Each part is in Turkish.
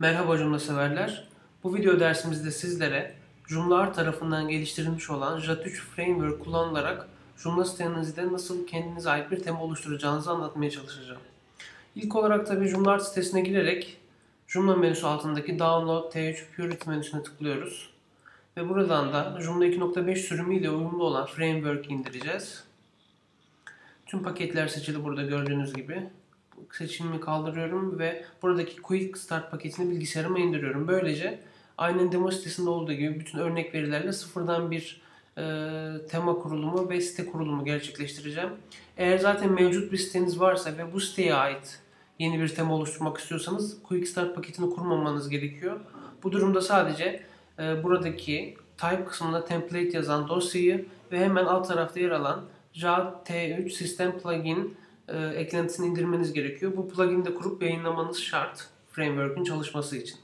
Merhaba Joomla severler. Bu video dersimizde sizlere Joomla tarafından geliştirilmiş olan JAT3 Framework kullanılarak Joomla sitenizde nasıl kendinize ait bir tema oluşturacağınızı anlatmaya çalışacağım. İlk olarak tabi Joomla sitesine girerek Joomla menüsü altındaki Download T3 Purity menüsüne tıklıyoruz. Ve buradan da Joomla 2.5 sürümüyle uyumlu olan Framework indireceğiz. Tüm paketler seçili burada gördüğünüz gibi seçimimi kaldırıyorum ve buradaki Quick Start paketini bilgisayarıma indiriyorum. Böylece aynen demo sitesinde olduğu gibi bütün örnek verilerle sıfırdan bir e, tema kurulumu ve site kurulumu gerçekleştireceğim. Eğer zaten mevcut bir siteniz varsa ve bu siteye ait yeni bir tema oluşturmak istiyorsanız Quick Start paketini kurmamanız gerekiyor. Bu durumda sadece e, buradaki type kısmında template yazan dosyayı ve hemen alt tarafta yer alan JAT3 System Plugin e, eklentisini indirmeniz gerekiyor. Bu plugin'i de kurup yayınlamanız şart framework'ün çalışması için.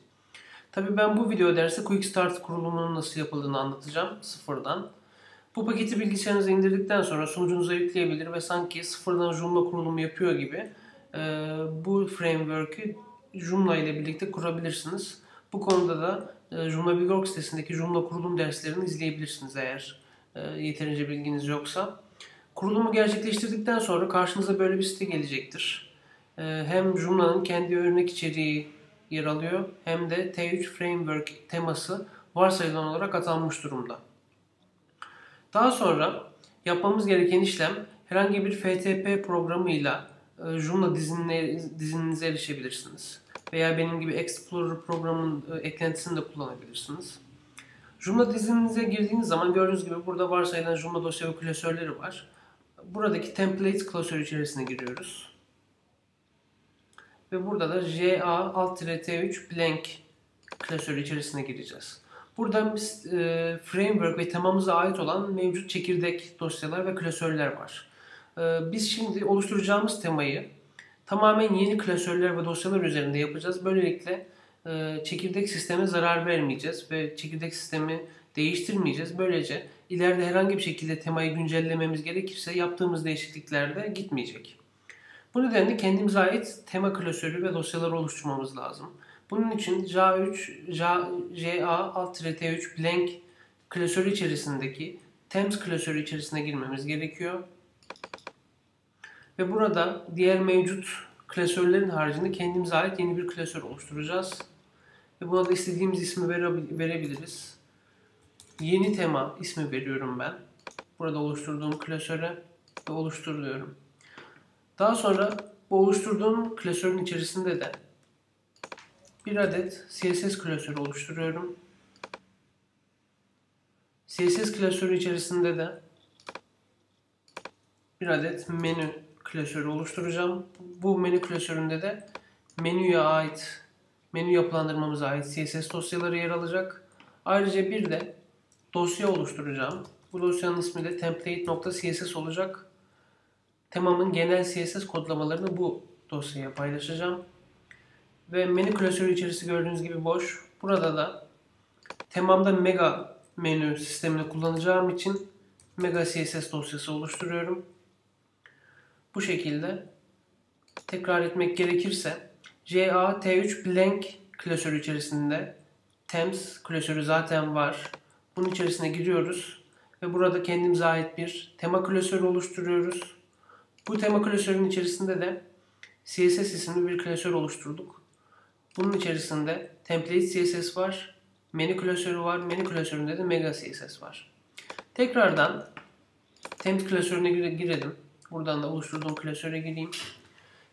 Tabi ben bu video dersi Quick Start kurulumunun nasıl yapıldığını anlatacağım sıfırdan. Bu paketi bilgisayarınıza indirdikten sonra sunucunuza yükleyebilir ve sanki sıfırdan Joomla kurulumu yapıyor gibi e, bu framework'ü Joomla ile birlikte kurabilirsiniz. Bu konuda da e, Joomla Big sitesindeki Joomla kurulum derslerini izleyebilirsiniz eğer e, yeterince bilginiz yoksa. Kurulumu gerçekleştirdikten sonra karşınıza böyle bir site gelecektir. Ee, hem Joomla'nın kendi örnek içeriği yer alıyor hem de T3 Framework teması varsayılan olarak atanmış durumda. Daha sonra yapmamız gereken işlem herhangi bir FTP programıyla e, Joomla dizininize erişebilirsiniz. Veya benim gibi Explorer programının e, eklentisini de kullanabilirsiniz. Joomla dizininize girdiğiniz zaman gördüğünüz gibi burada varsayılan Joomla dosya ve klasörleri var buradaki template klasörü içerisine giriyoruz. Ve burada da JA alt T3 blank klasörü içerisine gireceğiz. Buradan biz e, framework ve temamıza ait olan mevcut çekirdek dosyalar ve klasörler var. E, biz şimdi oluşturacağımız temayı tamamen yeni klasörler ve dosyalar üzerinde yapacağız. Böylelikle e, çekirdek sisteme zarar vermeyeceğiz ve çekirdek sistemi değiştirmeyeceğiz. Böylece ileride herhangi bir şekilde temayı güncellememiz gerekirse yaptığımız değişikliklerde gitmeyecek. Bu nedenle kendimize ait tema klasörü ve dosyalar oluşturmamız lazım. Bunun için JA3, JA alt T3 blank klasörü içerisindeki Temps klasörü içerisine girmemiz gerekiyor. Ve burada diğer mevcut klasörlerin haricinde kendimize ait yeni bir klasör oluşturacağız. Ve buna da istediğimiz ismi verebiliriz. Yeni tema ismi veriyorum ben. Burada oluşturduğum klasöre ve oluşturuyorum. Daha sonra bu oluşturduğum klasörün içerisinde de bir adet CSS klasörü oluşturuyorum. CSS klasörü içerisinde de bir adet menü klasörü oluşturacağım. Bu menü klasöründe de menüye ait, menü yapılandırmamıza ait CSS dosyaları yer alacak. Ayrıca bir de dosya oluşturacağım. Bu dosyanın ismi de template.css olacak. Temamın genel CSS kodlamalarını bu dosyaya paylaşacağım. Ve menü klasörü içerisi gördüğünüz gibi boş. Burada da temamda mega menü sistemini kullanacağım için mega CSS dosyası oluşturuyorum. Bu şekilde tekrar etmek gerekirse JA T3 blank klasörü içerisinde Temps klasörü zaten var. Bunun içerisine giriyoruz ve burada kendimize ait bir tema klasörü oluşturuyoruz. Bu tema klasörünün içerisinde de CSS isimli bir klasör oluşturduk. Bunun içerisinde template CSS var, menü klasörü var, menü klasöründe de mega CSS var. Tekrardan temp klasörüne girelim. Buradan da oluşturduğum klasöre gireyim.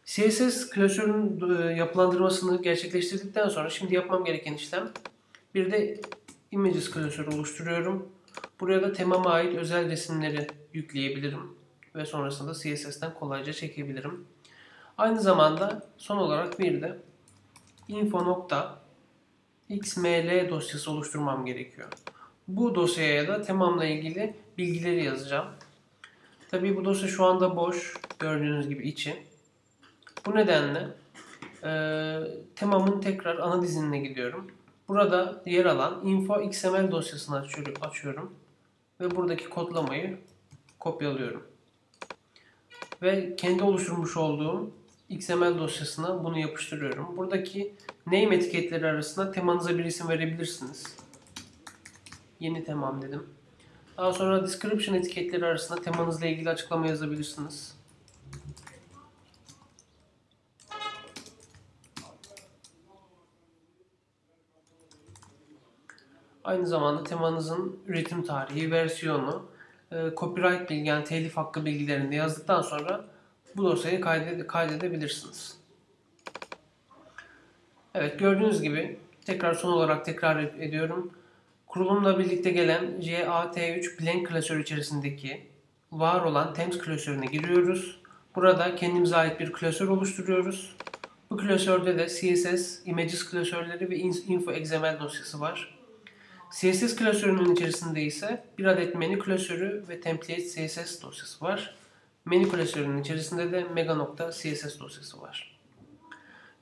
CSS klasörünün e, yapılandırmasını gerçekleştirdikten sonra şimdi yapmam gereken işlem bir de Images klasörü oluşturuyorum. Buraya da temama ait özel resimleri yükleyebilirim. Ve sonrasında CSS'ten kolayca çekebilirim. Aynı zamanda son olarak bir de info.xml dosyası oluşturmam gerekiyor. Bu dosyaya da temamla ilgili bilgileri yazacağım. Tabi bu dosya şu anda boş. Gördüğünüz gibi içi. Bu nedenle e, temamın tekrar ana dizinine gidiyorum. Burada yer alan info xml dosyasını açıyorum ve buradaki kodlamayı kopyalıyorum. Ve kendi oluşturmuş olduğum XML dosyasına bunu yapıştırıyorum. Buradaki name etiketleri arasında temanıza bir isim verebilirsiniz. Yeni temam dedim. Daha sonra description etiketleri arasında temanızla ilgili açıklama yazabilirsiniz. Aynı zamanda temanızın üretim tarihi, versiyonu, e, copyright bilgi yani telif hakkı bilgilerini de yazdıktan sonra bu dosyayı kaydede- kaydedebilirsiniz. Evet gördüğünüz gibi tekrar son olarak tekrar ediyorum. Kurulumla birlikte gelen JAT3 blank klasör içerisindeki var olan Temps klasörüne giriyoruz. Burada kendimize ait bir klasör oluşturuyoruz. Bu klasörde de CSS, images klasörleri ve info XML dosyası var. CSS klasörünün içerisinde ise bir adet menü klasörü ve template CSS dosyası var. Menü klasörünün içerisinde de mega.css dosyası var.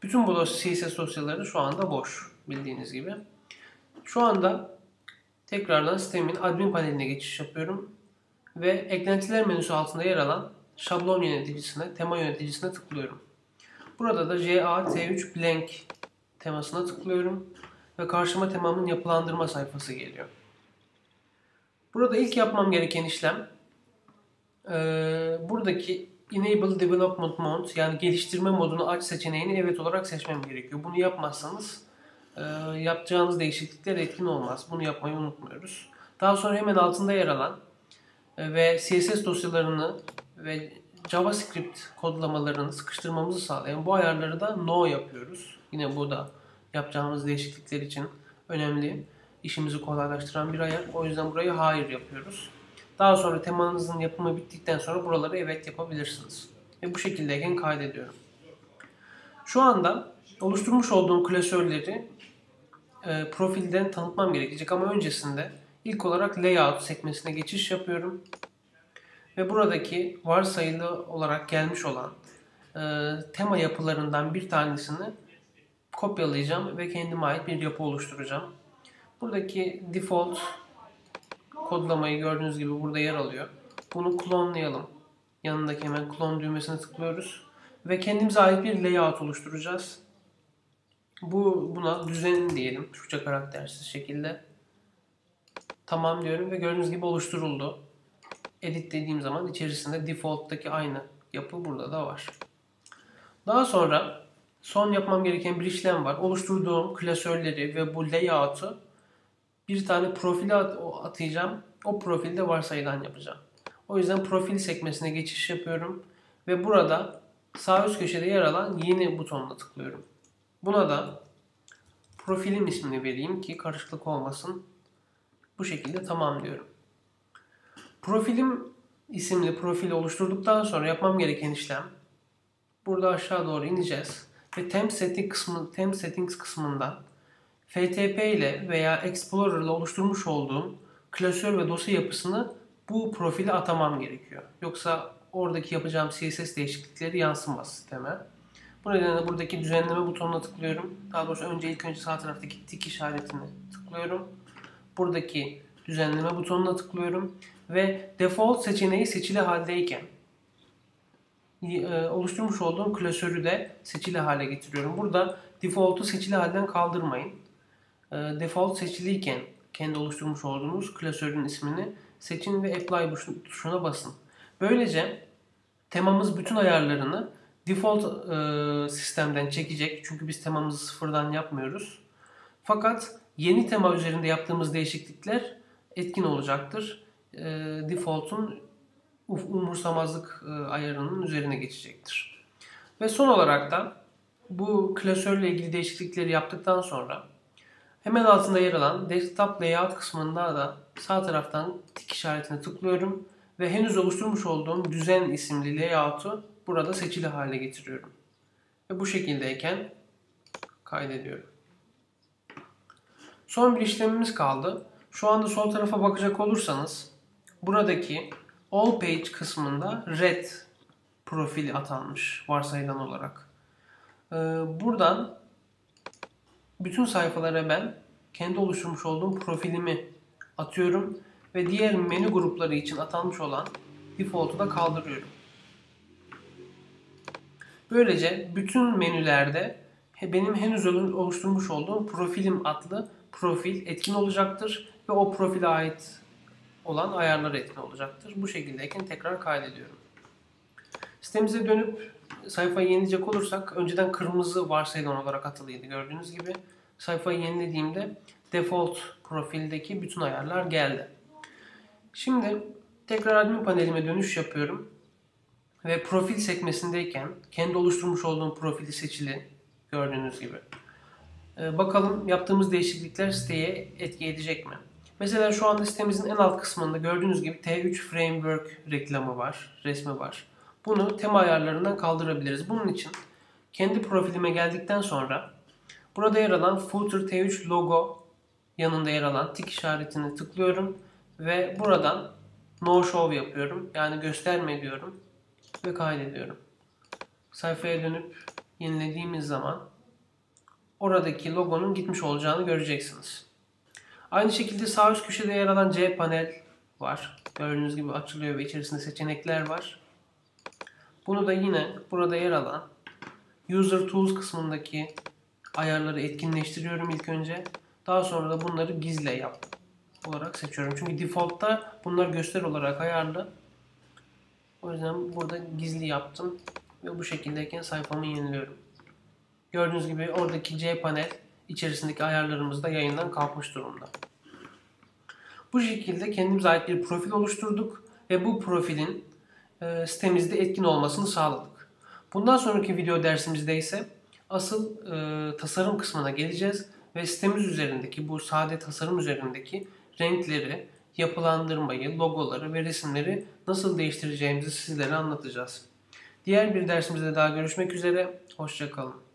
Bütün bu CSS dosyaları şu anda boş bildiğiniz gibi. Şu anda tekrardan sistemin admin paneline geçiş yapıyorum ve eklentiler menüsü altında yer alan şablon yöneticisine, tema yöneticisine tıklıyorum. Burada da JA-T3 Blank temasına tıklıyorum ve karşıma temamın yapılandırma sayfası geliyor. Burada ilk yapmam gereken işlem eee, buradaki Enable Development Mode yani geliştirme modunu aç seçeneğini evet olarak seçmem gerekiyor. Bunu yapmazsanız eee, yapacağınız değişiklikler etkin olmaz. Bunu yapmayı unutmuyoruz. Daha sonra hemen altında yer alan e, ve CSS dosyalarını ve JavaScript kodlamalarını sıkıştırmamızı sağlayan bu ayarları da no yapıyoruz. Yine bu da yapacağımız değişiklikler için önemli, işimizi kolaylaştıran bir ayar. O yüzden burayı hayır yapıyoruz. Daha sonra temanızın yapımı bittikten sonra buraları evet yapabilirsiniz. Ve bu şekildeyken kaydediyorum. Şu anda oluşturmuş olduğum klasörleri e, profilden tanıtmam gerekecek ama öncesinde ilk olarak layout sekmesine geçiş yapıyorum. Ve buradaki varsayılı olarak gelmiş olan e, tema yapılarından bir tanesini kopyalayacağım ve kendime ait bir yapı oluşturacağım. Buradaki default kodlamayı gördüğünüz gibi burada yer alıyor. Bunu klonlayalım. Yanındaki hemen klon düğmesine tıklıyoruz. Ve kendimize ait bir layout oluşturacağız. Bu buna düzen diyelim. Türkçe karaktersiz şekilde. Tamam diyorum ve gördüğünüz gibi oluşturuldu. Edit dediğim zaman içerisinde default'taki aynı yapı burada da var. Daha sonra son yapmam gereken bir işlem var. Oluşturduğum klasörleri ve bu layout'u bir tane profile atayacağım. O profilde varsayılan yapacağım. O yüzden profil sekmesine geçiş yapıyorum ve burada sağ üst köşede yer alan yeni butonuna tıklıyorum. Buna da profilim ismini vereyim ki karışıklık olmasın. Bu şekilde tamam diyorum. Profilim isimli profili oluşturduktan sonra yapmam gereken işlem burada aşağı doğru ineceğiz ve temp setting kısmı temp settings kısmından FTP ile veya Explorer ile oluşturmuş olduğum klasör ve dosya yapısını bu profile atamam gerekiyor. Yoksa oradaki yapacağım CSS değişiklikleri yansımaz sisteme. Bu nedenle buradaki düzenleme butonuna tıklıyorum. Daha doğrusu önce ilk önce sağ taraftaki tik işaretine tıklıyorum. Buradaki düzenleme butonuna tıklıyorum ve default seçeneği seçili haldeyken oluşturmuş olduğum klasörü de seçili hale getiriyorum. Burada default'u seçili halden kaldırmayın. E, Default seçiliyken kendi oluşturmuş olduğunuz klasörün ismini seçin ve apply tuşuna basın. Böylece temamız bütün ayarlarını default e, sistemden çekecek. Çünkü biz temamızı sıfırdan yapmıyoruz. Fakat yeni tema üzerinde yaptığımız değişiklikler etkin olacaktır. E, default'un umursamazlık e, ayarının üzerine geçecektir. Ve son olarak da bu klasörle ilgili değişiklikleri yaptıktan sonra hemen altında yer alan desktop layout kısmında da sağ taraftan tik işaretine tıklıyorum ve henüz oluşturmuş olduğum düzen isimli layout'u burada seçili hale getiriyorum. Ve bu şekildeyken kaydediyorum. Son bir işlemimiz kaldı. Şu anda sol tarafa bakacak olursanız buradaki All Page kısmında red profili atanmış varsayılan olarak. Ee, buradan bütün sayfalara ben kendi oluşturmuş olduğum profilimi atıyorum ve diğer menü grupları için atanmış olan default'u da kaldırıyorum. Böylece bütün menülerde benim henüz oluşturmuş olduğum profilim adlı profil etkin olacaktır ve o profile ait olan ayarlar etkin olacaktır. Bu şekildeyken tekrar kaydediyorum. Sitemize dönüp sayfayı yenileyecek olursak önceden kırmızı varsayılan olarak atılıydı gördüğünüz gibi. Sayfayı yenilediğimde default profildeki bütün ayarlar geldi. Şimdi tekrar admin panelime dönüş yapıyorum. Ve profil sekmesindeyken kendi oluşturmuş olduğum profili seçili gördüğünüz gibi. Ee, bakalım yaptığımız değişiklikler siteye etki edecek mi? Mesela şu anda sitemizin en alt kısmında gördüğünüz gibi T3 Framework reklamı var, resmi var. Bunu tema ayarlarından kaldırabiliriz. Bunun için kendi profilime geldikten sonra burada yer alan Footer T3 logo yanında yer alan tik işaretini tıklıyorum ve buradan No Show yapıyorum. Yani gösterme diyorum ve kaydediyorum. Sayfaya dönüp yenilediğimiz zaman oradaki logonun gitmiş olacağını göreceksiniz. Aynı şekilde sağ üst köşede yer alan C panel var. Gördüğünüz gibi açılıyor ve içerisinde seçenekler var. Bunu da yine burada yer alan User Tools kısmındaki ayarları etkinleştiriyorum ilk önce. Daha sonra da bunları gizle yap olarak seçiyorum. Çünkü default'ta bunlar göster olarak ayarlı. O yüzden burada gizli yaptım ve bu şekildeyken sayfamı yeniliyorum. Gördüğünüz gibi oradaki C panel içerisindeki ayarlarımız da yayından kalkmış durumda. Bu şekilde kendimize ait bir profil oluşturduk ve bu profilin e, sitemizde etkin olmasını sağladık. Bundan sonraki video dersimizde ise asıl e, tasarım kısmına geleceğiz ve sitemiz üzerindeki bu sade tasarım üzerindeki renkleri, yapılandırmayı, logoları ve resimleri nasıl değiştireceğimizi sizlere anlatacağız. Diğer bir dersimizde daha görüşmek üzere. Hoşçakalın.